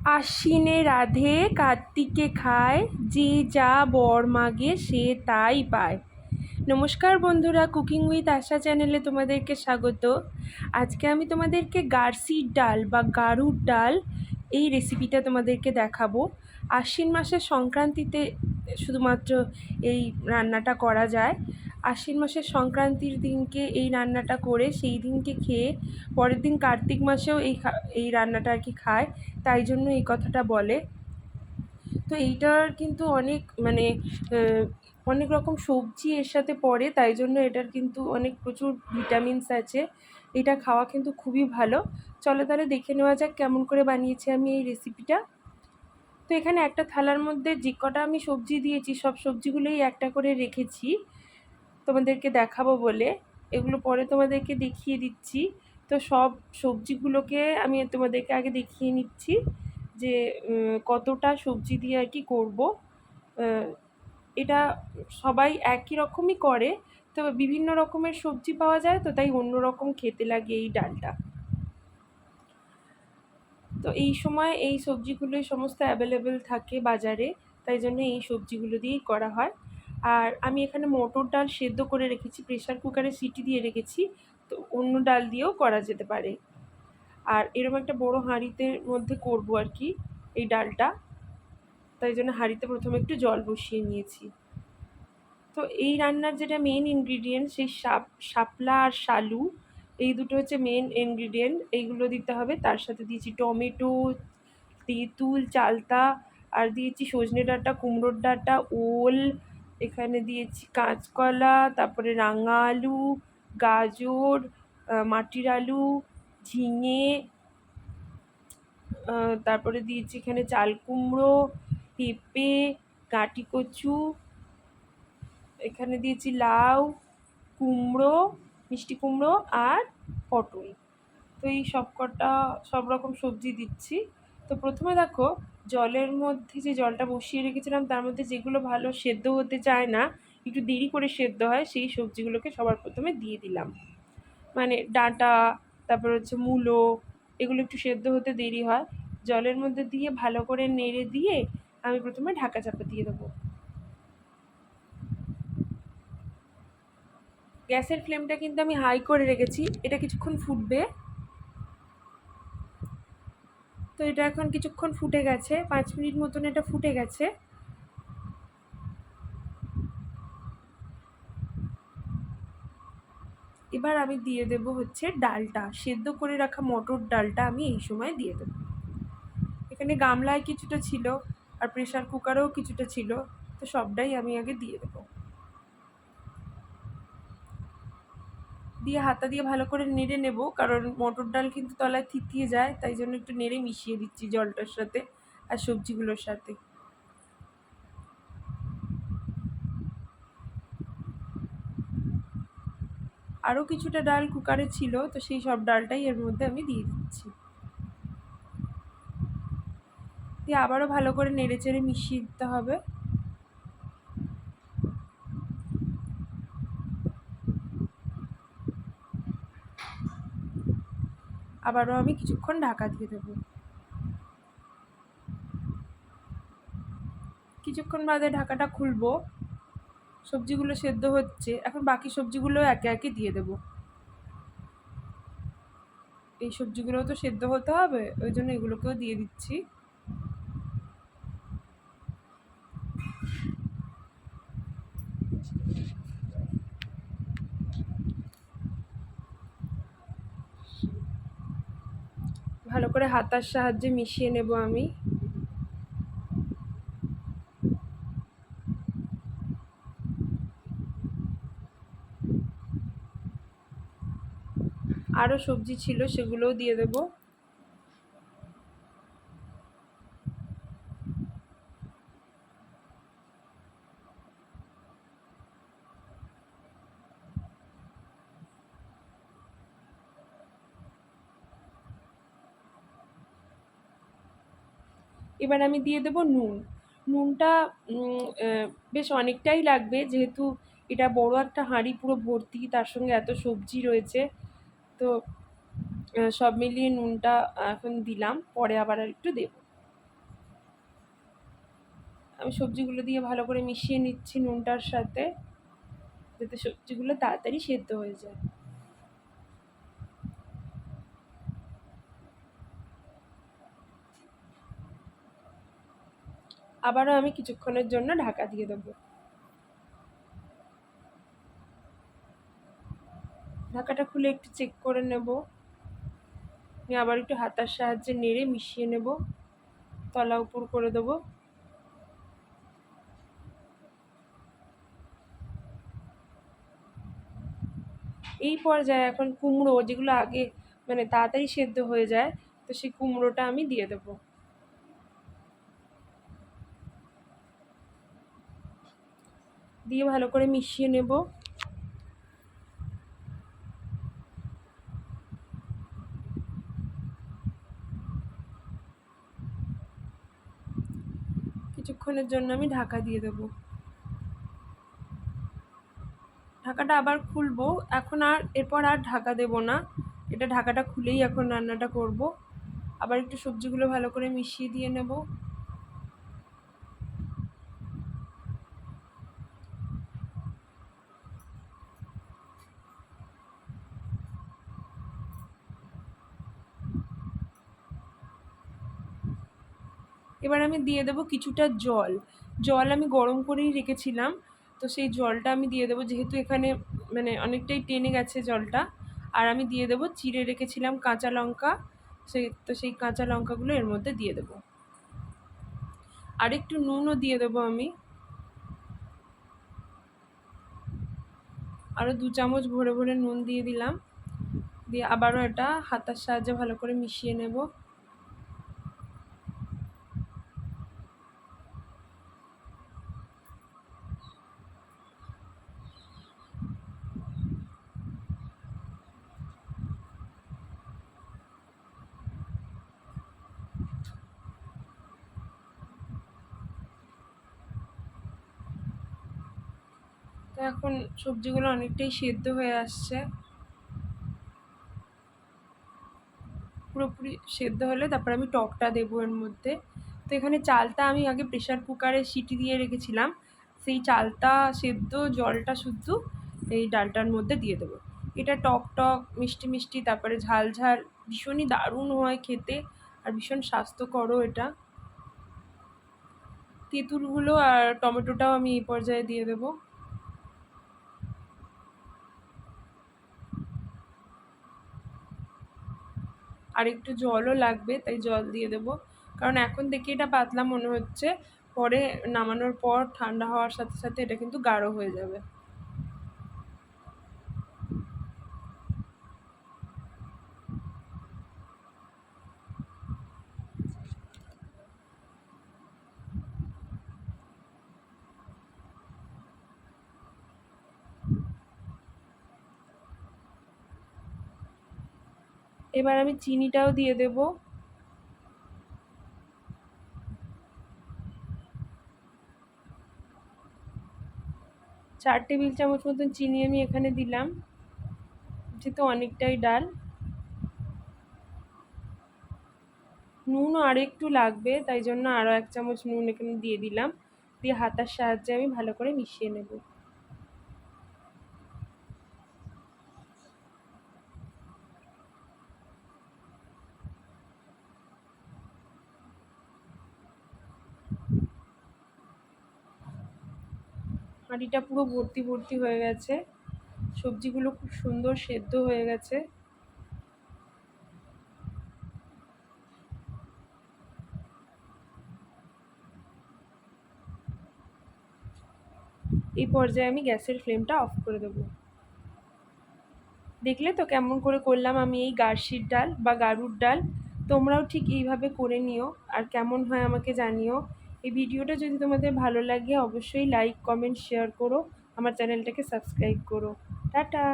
আশ্বিনে রাধে, কার্তিকে খায়, যে যা বর মাগে সে তাই পায়। নমস্কার বন্ধুরা কুকিং উইথ আশা চ্যানেলে তোমাদেরকে স্বাগত। আজকে আমি তোমাদেরকে গার্সির ডাল বা গারুর ডাল এই রেসিপিটা তোমাদেরকে দেখাবো। আশ্বিন মাসের সংক্রান্তিতে শুধুমাত্র এই রান্নাটা করা যায়। আশ্বিন মাসের সংক্রান্তির দিনকে এই রান্নাটা করে সেই দিনকে খেয়ে পরের দিন কার্তিক মাসেও এই এই রান্নাটা আর কি খায়, তাই জন্য এই কথাটা বলে। তো এইটার কিন্তু অনেক মানে অনেক রকম সবজি এর সাথে পড়ে, তাই জন্য এটার কিন্তু অনেক প্রচুর ভিটামিনস আছে। এটা খাওয়া কিন্তু খুবই ভালো। চলো তাহলে দেখে নেওয়া যাক কেমন করে বানিয়েছি আমি এই রেসিপিটা তো এখানে একটা থালার মধ্যে যে কটা আমি সবজি দিয়েছি, সব সবজিগুলোই একটা করে রেখেছি। তোমাদেরকে দেখাবো বলে। এগুলো পরে তোমাদেরকে দেখিয়ে দিচ্ছি। তো সব সবজিগুলোকে আমি তোমাদেরকে আগে দেখিয়ে নিচ্ছি যে কতটা সবজি দিয়ে আর কি করব। এটা সবাই একই রকমই করে তো বিভিন্ন রকমের সবজি পাওয়া যায়, তো তাই অন্য রকম খেতে লাগে এই ডালটা। তো এই সময় এই সবজিগুলোই সমস্ত অ্যাভেলেবেল থাকে বাজারে, তাই জন্য এই সবজিগুলো দিয়েই করা হয়। আর আমি এখানে মটর ডাল সেদ্ধ করে রেখেছি প্রেশার কুকারে সিটি দিয়ে রেখেছি, তো অন্য ডাল দিয়েও করা যেতে পারে। আর এরকম একটা বড় হাঁড়িতে মধ্যে করব আর কি এই ডালটা, তাই জন্য হাঁড়িতে প্রথমে একটু জল বসিয়ে নিয়েছি। তো এই রান্নার যেটা মেন ইনগ্রিডিয়েন্ট সেই সাপ, শাপলা আর শালু, এই দুটো হচ্ছে মেন ইনগ্রিডিয়েন্ট এইগুলো দিতে হবে। তার সাথে দিয়েছি টমেটো, তেঁতুল, চালতা, আর দিয়েছি সজনে ডাঁটা, কুমড়োর ডাঁটা, ওল এখানে দিয়েছি কাঁচকলা, তারপরে রাঙা আলু গাজর মাটির আলু, ঝিঙে তারপরে দিয়েছি এখানে চাল কুমড়ো, পেঁপে কাটি কচু, এখানে দিয়েছি লাউ, কুমড়ো, মিষ্টি কুমড়ো আর পটল। তো এই সব কটা সব রকম সবজি দিচ্ছি। তো প্রথমে দেখো জলের মধ্যে যে জলটা বসিয়ে রেখেছিলাম, তার মধ্যে যেগুলো ভালো সেদ্ধ হতে চায় না, একটু দেরি করে সেদ্ধ হয়, সেই সবজিগুলোকে সবার প্রথমে দিয়ে দিলাম। মানে ডাঁটা, তারপর হচ্ছে মূলো, এগুলো একটু সেদ্ধ হতে দেরি হয়। জলের মধ্যে দিয়ে ভালো করে নেড়ে দিয়ে আমি প্রথমে ঢাকা চাপা দিয়ে দেবো। গ্যাসের ফ্লেমটা কিন্তু আমি হাই করে রেখেছি, এটা কিছুক্ষণ ফুটবে। তো এটা এখন কিছুক্ষণ ফুটে গেছে, পাঁচ মিনিট মতন এটা ফুটে গেছে। এবার আমি দিয়ে দেব হচ্ছে ডালটা, সেদ্ধ করে রাখা মটর ডালটা আমি এই সময় দিয়ে দেবো। এখানে গামলায় কিছুটা ছিল আর প্রেশার কুকারেও কিছুটা ছিল, তো সবটাই আমি আগে দিয়ে দেবো। দিয়ে হাতা দিয়ে ভালো করে নেড়ে নেব, কারণ মটর ডাল কিন্তু তলায় থিতিয়ে যায়, তাই জন্য একটু নেড়ে মিশিয়ে দিচ্ছি জলটার সাথে আর সবজিগুলোর সাথে। আরও কিছুটা ডাল কুকারে ছিল, তো সেই সব ডালটাই এর মধ্যে আমি দিয়ে দিচ্ছি। দিয়ে আবারও ভালো করে নেড়ে চেড়ে মিশিয়ে দিতে হবে। আবারও আমি কিছুক্ষণ ঢাকা দিয়ে দেবো। কিছুক্ষণ বাদে ঢাকাটা খুলবো। সবজিগুলো সেদ্ধ হচ্ছে। এখন বাকি সবজিগুলো একে একে দিয়ে দেবো। এই সবজিগুলো তো সেদ্ধ হতে হবে, ওই জন্য এগুলোকেও দিয়ে দিচ্ছি ভালো করে হাতার সাহায্যে মিশিয়ে নেব আমি। আরও সবজি ছিল সেগুলোও দিয়ে দেবো। এবার আমি দিয়ে দেব নুন। নুনটা বেশ অনেকটাই লাগবে, যেহেতু এটা বড় একটা হাঁড়ি, পুরো ভর্তি, তার সঙ্গে এত সবজি রয়েছে। তো সব মিলিয়ে নুনটা এখন দিলাম, পরে আবার আর একটু দেব। আমি সবজিগুলো দিয়ে ভালো করে মিশিয়ে নিচ্ছি নুনটার সাথে, যাতে সবজিগুলো তাড়াতাড়ি সেদ্ধ হয়ে যায়। আবারও আমি কিছুক্ষণের জন্য ঢাকা দিয়ে দেবো। ঢাকাটা খুলে একটু চেক করে নেব। আমি আবার একটু হাতার সাহায্যে নেড়ে মিশিয়ে নেব। তলা উপর করে দেবো। এই পর্যায়ে এখন কুমড়ো যেগুলো আগে মানে তাড়াতাড়ি সেদ্ধ হয়ে যায়, তো সেই কুমড়োটা আমি দিয়ে দেব। দিয়ে ভালো করে মিশিয়ে নেব। কিছুক্ষণের জন্য আমি ঢাকা দিয়ে দেবো। ঢাকাটা আবার খুলবো। এখন আর, এরপর আর ঢাকা দেব না। এটা ঢাকাটা খুলেই এখন রান্নাটা করব। আবার একটু সবজিগুলো ভালো করে মিশিয়ে দিয়ে নেব। এবার আমি দিয়ে দেবো কিছুটা জল। জল আমি গরম করেই রেখেছিলাম, তো সেই জলটা আমি দিয়ে দেবো যেহেতু এখানে মানে অনেকটাই টেনে গেছে জলটা। আর আমি দিয়ে দেবো চিড়ে রেখেছিলাম কাঁচা লঙ্কা সেই তো সেই কাঁচা লঙ্কাগুলো এর মধ্যে দিয়ে দেবো। আর একটু নুনও দিয়ে দেবো আমি। আরও দু চামচ ভরে ভরে নুন দিয়ে দিলাম। দিয়ে আবারও এটা হাতার সাহায্যে ভালো করে মিশিয়ে নেব। এখন সবজিগুলো অনেকটাই সেদ্ধ হয়ে আসছে। পুরোপুরি সেদ্ধ হলে তারপর আমি টকটা দেবো এর মধ্যে। তো এখানে চালটা আমি আগে প্রেশার কুকারে সিটি দিয়ে রেখেছিলাম। সেই চালটা সেদ্ধ, জলটা শুদ্ধ এই ডালটার মধ্যে দিয়ে দেবো। এটা টক টক, মিষ্টি মিষ্টি, তারপরে ঝাল ঝাল, ভীষণই দারুণ হয় খেতে আর ভীষণ স্বাস্থ্যকরও এটা। তেঁতুলগুলো আর টমেটোটাও আমি এই পর্যায়ে দিয়ে দেবো। আর একটু জলও লাগবে, তাই জল দিয়ে দেবো। কারণ এখন দেখি এটা পাতলা মনে হচ্ছে, পরে নামানোর পর ঠান্ডা হওয়ার সাথে সাথে এটা কিন্তু গাঢ় হয়ে যাবে। এবার আমি চিনিটাও দিয়ে দেব। চার টেবিল চামচ মতন চিনি আমি এখানে দিলাম, যেহেতু অনেকটাই ডাল। নুনও আর একটু লাগবে, তাই জন্য আরও এক চামচ নুন এখানে দিয়ে দিলাম। দিয়ে হাতার সাহায্যে আমি ভালো করে মিশিয়ে নেব। হাঁড়িটা পুরো ভর্তি ভর্তি হয়ে গেছে। সবজিগুলো খুব সুন্দর সেদ্ধ হয়ে গেছে। এই পর্যায়ে আমি গ্যাসের ফ্লেমটা অফ করে দেবো। দেখলে তো কেমন করে করলাম আমি এই গার্সির ডাল বা গারুর ডাল। তোমরাও ঠিক এইভাবে করে নিও। আর কেমন হয় আমাকে জানিও। এই ভিডিওটা যদি তোমাদের ভালো লাগে, অবশ্যই লাইক কমেন্ট শেয়ার করো। আমার চ্যানেলটাকে সাবস্ক্রাইব করো। টাটা!